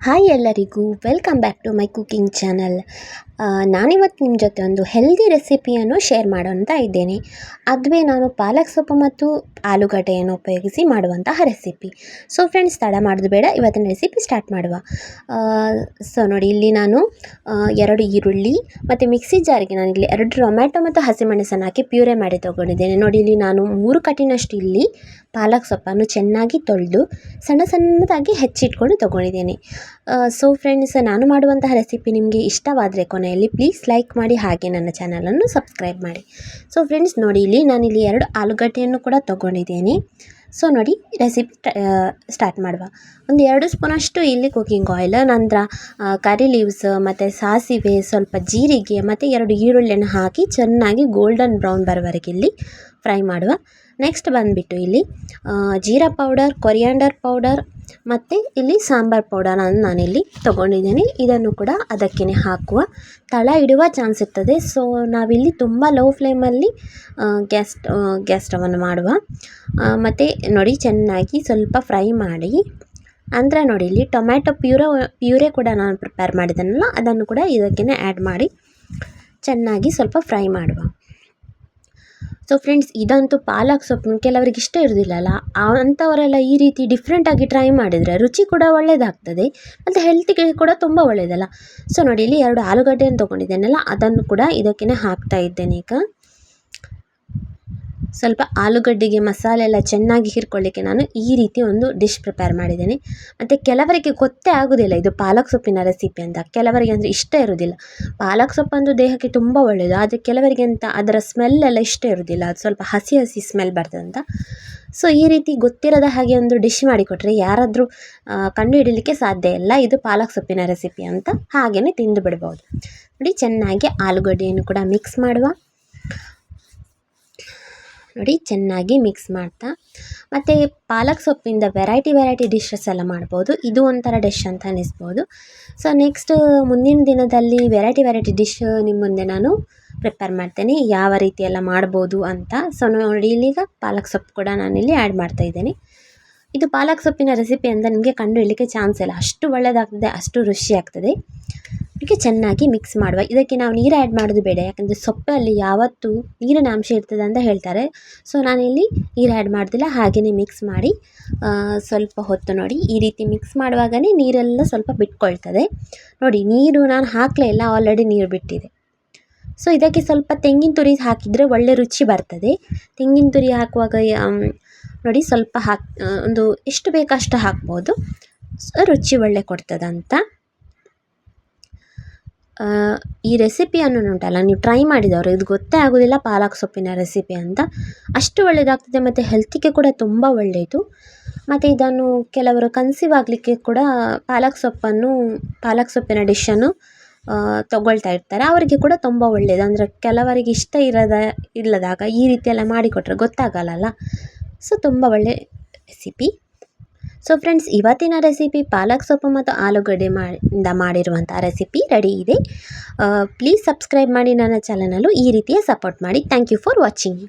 Hi ಎಲ್ಲರಿಗೂ welcome back to my cooking channel. ನಾನಿವತ್ತು ನಿಮ್ಮ ಜೊತೆ ಒಂದು ಹೆಲ್ದಿ ರೆಸಿಪಿಯನ್ನು ಶೇರ್ ಮಾಡೋಂತ ಇದ್ದೇನೆ. ಅದುವೇ ನಾನು ಪಾಲಕ್ ಸೊಪ್ಪು ಮತ್ತು ಆಲೂಗಡ್ಡೆಯನ್ನು ಉಪಯೋಗಿಸಿ ಮಾಡುವಂತಹ ರೆಸಿಪಿ ಸೊ ಫ್ರೆಂಡ್ಸ್ ತಡ ಮಾಡೋದು ಬೇಡ, ಇವತ್ತಿನ ರೆಸಿಪಿ ಸ್ಟಾರ್ಟ್ ಮಾಡುವ. ಸೊ ನೋಡಿ, ಇಲ್ಲಿ ನಾನು ಎರಡು ಈರುಳ್ಳಿ ಮತ್ತು ಮಿಕ್ಸಿ ಜಾರಿಗೆ ಇಲ್ಲಿ ಎರಡು ಟೊಮ್ಯಾಟೊ ಮತ್ತು ಹಸಿಮೆಣಸನ್ನು ಹಾಕಿ ಪ್ಯೂರೆ ಮಾಡಿ ತೊಗೊಂಡಿದ್ದೇನೆ. ನೋಡಿ, ಇಲ್ಲಿ ನಾನು ಮೂರು ಕಟ್ಟಿನಷ್ಟು ಇಲ್ಲಿ ಪಾಲಕ್ ಸೊಪ್ಪನ್ನು ಚೆನ್ನಾಗಿ ತೊಳೆದು ಸಣ್ಣ ಸಣ್ಣದಾಗಿ ಹೆಚ್ಚಿಟ್ಕೊಂಡು ತೊಗೊಂಡಿದ್ದೇನೆ. ಸೊ ಫ್ರೆಂಡ್ಸ್ ನಾನು ಮಾಡುವಂತಹ ರೆಸಿಪಿ ನಿಮಗೆ ಇಷ್ಟವಾದರೆ ಕೊನೆಯಲ್ಲಿ ಪ್ಲೀಸ್ ಲೈಕ್ ಮಾಡಿ ಹಾಗೆ ನನ್ನ ಚಾನಲನ್ನು ಸಬ್ಸ್ಕ್ರೈಬ್ ಮಾಡಿ. ಸೊ ಫ್ರೆಂಡ್ಸ್ ನೋಡಿ ಇಲ್ಲಿ ನಾನಿಲ್ಲಿ ಎರಡು ಆಲೂಗಡ್ಡೆಯನ್ನು ಕೂಡ ತೊಗೊಂಡಿದ್ದೇನೆ. ಸೊ ನೋಡಿ ರೆಸಿಪಿ ಸ್ಟಾರ್ಟ್ ಮಾಡುವ. ಒಂದು ಎರಡು ಸ್ಪೂನಷ್ಟು ಇಲ್ಲಿ ಕುಕ್ಕಿಂಗ್ ಆಯಿಲ್ ನಂತರ ಕರಿ ಲೀವ್ಸ್ ಮತ್ತು ಸಾಸಿವೆ, ಸ್ವಲ್ಪ ಜೀರಿಗೆ, ಮತ್ತು ಎರಡು ಈರುಳ್ಳಿಯನ್ನು ಹಾಕಿ ಚೆನ್ನಾಗಿ ಗೋಲ್ಡನ್ ಬ್ರೌನ್ ಬರೋವರೆಗೆ ಇಲ್ಲಿ ಫ್ರೈ ಮಾಡುವ. ನೆಕ್ಸ್ಟ್ ಬಂದುಬಿಟ್ಟು ಇಲ್ಲಿ ಜೀರಾ ಪೌಡರ್ ಕೊರಿಯಾಂಡರ್ ಪೌಡರ್ ಮತ್ತು ಇಲ್ಲಿ ಸಾಂಬಾರ್ ಪೌಡರನ್ನು ನಾನಿಲ್ಲಿ ತೊಗೊಂಡಿದ್ದೀನಿ. ಇದನ್ನು ಕೂಡ ಅದಕ್ಕೇ ಹಾಕುವ ತಳ ಇಡುವ ಚಾನ್ಸ್ ಇರ್ತದೆ. ಸೊ ನಾವಿಲ್ಲಿ ತುಂಬ ಲೋ ಫ್ಲೇಮಲ್ಲಿ ಗ್ಯಾಸ್ ಗ್ಯಾಸ್ ಸ್ಟವನ್ನು ಮಾಡುವ. ಮತ್ತು ನೋಡಿ ಚೆನ್ನಾಗಿ ಸ್ವಲ್ಪ ಫ್ರೈ ಮಾಡಿ. ಅಂದರೆ ನೋಡಿ ಇಲ್ಲಿ ಟೊಮ್ಯಾಟೊ ಪ್ಯೂರ ಪ್ಯೂರೇ ಕೂಡ ನಾನು ಪ್ರಿಪೇರ್ ಮಾಡಿದ್ದೆನಲ್ಲ, ಅದನ್ನು ಕೂಡ ಇದಕ್ಕೇ ಆ್ಯಡ್ ಮಾಡಿ. ಚೆನ್ನಾಗಿ ಸ್ವಲ್ಪ ಫ್ರೈ ಮಾಡುವ. ಸೊ ಫ್ರೆಂಡ್ಸ್ ಇದಂತೂ ಪಾಲಕ್ ಸೊಪ್ಪು ಕೆಲವರಿಗೆ ಇಷ್ಟ ಇರೋದಿಲ್ಲಲ್ಲ. ಅಂಥವರೆಲ್ಲ ಈ ರೀತಿ ಡಿಫ್ರೆಂಟಾಗಿ ಟ್ರೈ ಮಾಡಿದರೆ ರುಚಿ ಕೂಡ ಒಳ್ಳೆಯದಾಗ್ತದೆ ಮತ್ತು ಹೆಲ್ತಿಗೆ ಕೂಡ ತುಂಬ ಒಳ್ಳೆಯದಲ್ಲ ಸೊ ನೋಡಿ, ಇಲ್ಲಿ ಎರಡು ಆಲೂಗಡ್ಡೆಯನ್ನು ತೊಗೊಂಡಿದ್ದೇನಲ್ಲ, ಅದನ್ನು ಕೂಡ ಇದಕ್ಕೇ ಹಾಕ್ತಾ ಇದ್ದೇನೆ ಈಗ. ಸ್ವಲ್ಪ ಆಲೂಗಡ್ಡೆಗೆ ಮಸಾಲೆ ಎಲ್ಲ ಚೆನ್ನಾಗಿ ಹೀರ್ಕೊಳ್ಳಿಕ್ಕೆ ನಾನು ಈ ರೀತಿ ಒಂದು ಡಿಶ್ ಪ್ರಿಪೇರ್ ಮಾಡಿದ್ದೇನೆ. ಮತ್ತು ಕೆಲವರಿಗೆ ಗೊತ್ತೇ ಆಗೋದಿಲ್ಲ ಇದು ಪಾಲಕ್ ಸೊಪ್ಪಿನ ರೆಸಿಪಿ ಅಂತ. ಕೆಲವರಿಗೆ ಅಂದರೆ ಇಷ್ಟ ಇರೋದಿಲ್ಲ. ಪಾಲಕ್ ಸೊಪ್ಪಂದು ದೇಹಕ್ಕೆ ತುಂಬ ಒಳ್ಳೆಯದು ಆದರೆ ಕೆಲವರಿಗೆ ಅಂತ ಅದರ ಸ್ಮೆಲ್ ಎಲ್ಲ ಇಷ್ಟ ಇರೋದಿಲ್ಲ. ಅದು ಸ್ವಲ್ಪ ಹಸಿ ಹಸಿ ಸ್ಮೆಲ್ ಬರ್ತದಂತ ಸೊ ಈ ರೀತಿ ಗೊತ್ತಿರದ ಹಾಗೆ ಒಂದು ಡಿಶ್ ಮಾಡಿಕೊಟ್ರೆ ಯಾರಾದರೂ ಕಂಡುಹಿಡಲಿಕ್ಕೆ ಸಾಧ್ಯ ಇಲ್ಲ. ಇದು ಪಾಲಕ್ ಸೊಪ್ಪಿನ ರೆಸಿಪಿ ಅಂತ ಹಾಗೆಯೇ ತಿಂದು ಬಿಡ್ಬೋದು. ನೋಡಿ, ಚೆನ್ನಾಗಿ ಆಲೂಗಡ್ಡೆಯನ್ನು ಕೂಡ ಮಿಕ್ಸ್ ಮಾಡುವ. ನೋಡಿ ಚೆನ್ನಾಗಿ ಮಿಕ್ಸ್ ಮಾಡ್ತಾ. ಮತ್ತು ಪಾಲಕ್ ಸೊಪ್ಪಿಂದ ವೆರೈಟಿ ವೆರೈಟಿ ಡಿಶಸ್ ಎಲ್ಲ ಮಾಡ್ಬೋದು. ಇದು ಒಂಥರ ಡಿಶ್ ಅಂತ ಅನ್ನಿಸ್ಬೋದು ಸೊ ನೆಕ್ಸ್ಟ್ ಮುಂದಿನ ದಿನದಲ್ಲಿ ವೆರೈಟಿ ವೆರೈಟಿ ಡಿಶ್ ನಿಮ್ಮ ಮುಂದೆ ನಾನು ಪ್ರಿಪೇರ್ ಮಾಡ್ತೇನೆ. ಯಾವ ರೀತಿ ಎಲ್ಲ ಮಾಡ್ಬೋದು ಅಂತ. ಸೊ ನೋಡಿ ಇಲ್ಲಿಗ ಪಾಲಕ್ ಸೊಪ್ಪು ಕೂಡ ನಾನಿಲ್ಲಿ ಆ್ಯಡ್ ಮಾಡ್ತಾ ಇದ್ದೇನೆ. ಇದು ಪಾಲಕ್ ಸೊಪ್ಪಿನ ರೆಸಿಪಿ ಅಂತ ನಿಮಗೆ ಕಂಡು ಹಿಡಲಿಕ್ಕೆ ಚಾನ್ಸ್ ಇಲ್ಲ. ಅಷ್ಟು ಒಳ್ಳೆಯದಾಗ್ತದೆ ಅಷ್ಟು ರುಚಿ ಅದಕ್ಕೆ ಚೆನ್ನಾಗಿ ಮಿಕ್ಸ್ ಮಾಡುವ. ಇದಕ್ಕೆ ನಾವು ನೀರು ಆ್ಯಡ್ ಮಾಡೋದು ಬೇಡ. ಯಾಕಂದರೆ ಸೊಪ್ಪಲ್ಲಿ ಯಾವತ್ತೂ ನೀರಿನ ಅಂಶ ಇರ್ತದೆ ಅಂತ ಹೇಳ್ತಾರೆ. ಸೊ ನಾನಿಲ್ಲಿ ನೀರು ಆ್ಯಡ್ ಮಾಡೋದಿಲ್ಲ. ಹಾಗೆಯೇ ಮಿಕ್ಸ್ ಮಾಡಿ ಸ್ವಲ್ಪ ಹೊತ್ತು ನೋಡಿ. ಈ ರೀತಿ ಮಿಕ್ಸ್ ಮಾಡುವಾಗಲೇ ನೀರೆಲ್ಲ ಸ್ವಲ್ಪ ಬಿಟ್ಕೊಳ್ತದೆ. ನೋಡಿ, ನೀರು ನಾನು ಹಾಕಲೇ ಇಲ್ಲ. ಆಲ್ರೆಡಿ ನೀರು ಬಿಟ್ಟಿದೆ. ಸೊ ಇದಕ್ಕೆ ಸ್ವಲ್ಪ ತೆಂಗಿನ ತುರಿ ಹಾಕಿದರೆ ಒಳ್ಳೆ ರುಚಿ ಬರ್ತದೆ. ತೆಂಗಿನ ತುರಿ ಹಾಕುವಾಗ ನೋಡಿ ಸ್ವಲ್ಪ ಹಾಕಿ ಒಂದು ಎಷ್ಟು ಬೇಕಷ್ಟು ಹಾಕ್ಬೋದು. ರುಚಿ ಒಳ್ಳೆ ಕೊಡ್ತದಂತ. ಈ ರೆಸಿಪಿಯನ್ನು ಉಂಟಲ್ಲ, ನೀವು ಟ್ರೈ ಮಾಡಿದವರು, ಇದು ಗೊತ್ತೇ ಆಗೋದಿಲ್ಲ ಪಾಲಕ್ ಸೊಪ್ಪಿನ ರೆಸಿಪಿ ಅಂತ. ಅಷ್ಟು ಒಳ್ಳೆಯದಾಗ್ತದೆ ಮತ್ತು ಹೆಲ್ತಿಗೆ ಕೂಡ ತುಂಬ ಒಳ್ಳೆಯದು ಮತ್ತು ಇದನ್ನು ಕೆಲವರು ಕನ್ಸೀವ್ ಆಗಲಿಕ್ಕೆ ಕೂಡ ಪಾಲಕ್ ಸೊಪ್ಪನ್ನು, ಪಾಲಕ್ ಸೊಪ್ಪಿನ ಡಿಶ್ಶನ್ನು ತಗೊಳ್ತಾ ಇರ್ತಾರೆ. ಅವರಿಗೆ ಕೂಡ ತುಂಬ ಒಳ್ಳೆಯದು ಅಂದರೆ ಕೆಲವರಿಗೆ ಇಷ್ಟ ಇರದ, ಇಲ್ಲದಾಗ ಈ ರೀತಿಯೆಲ್ಲ ಮಾಡಿಕೊಟ್ರೆ ಗೊತ್ತಾಗಲ್ಲಲ್ಲ ಸೊ ತುಂಬ ಒಳ್ಳೆ ರೆಸಿಪಿ ಸೊ ಫ್ರೆಂಡ್ಸ್ ಇವತ್ತಿನ ರೆಸಿಪಿ ಪಾಲಕ್ ಸೊಪ್ಪು ಮತ್ತು ಆಲೂಗಡ್ಡೆ ಮಾಡಿಂದ ಮಾಡಿರುವಂಥ ರೆಸಿಪಿ ರೆಡಿ ಇದೆ. ಪ್ಲೀಸ್ ಸಬ್ಸ್ಕ್ರೈಬ್ ಮಾಡಿ ನನ್ನ ಚಾನಲಲ್ಲೂ ಈ ರೀತಿಯ ಸಪೋರ್ಟ್ ಮಾಡಿ. Thank you for watching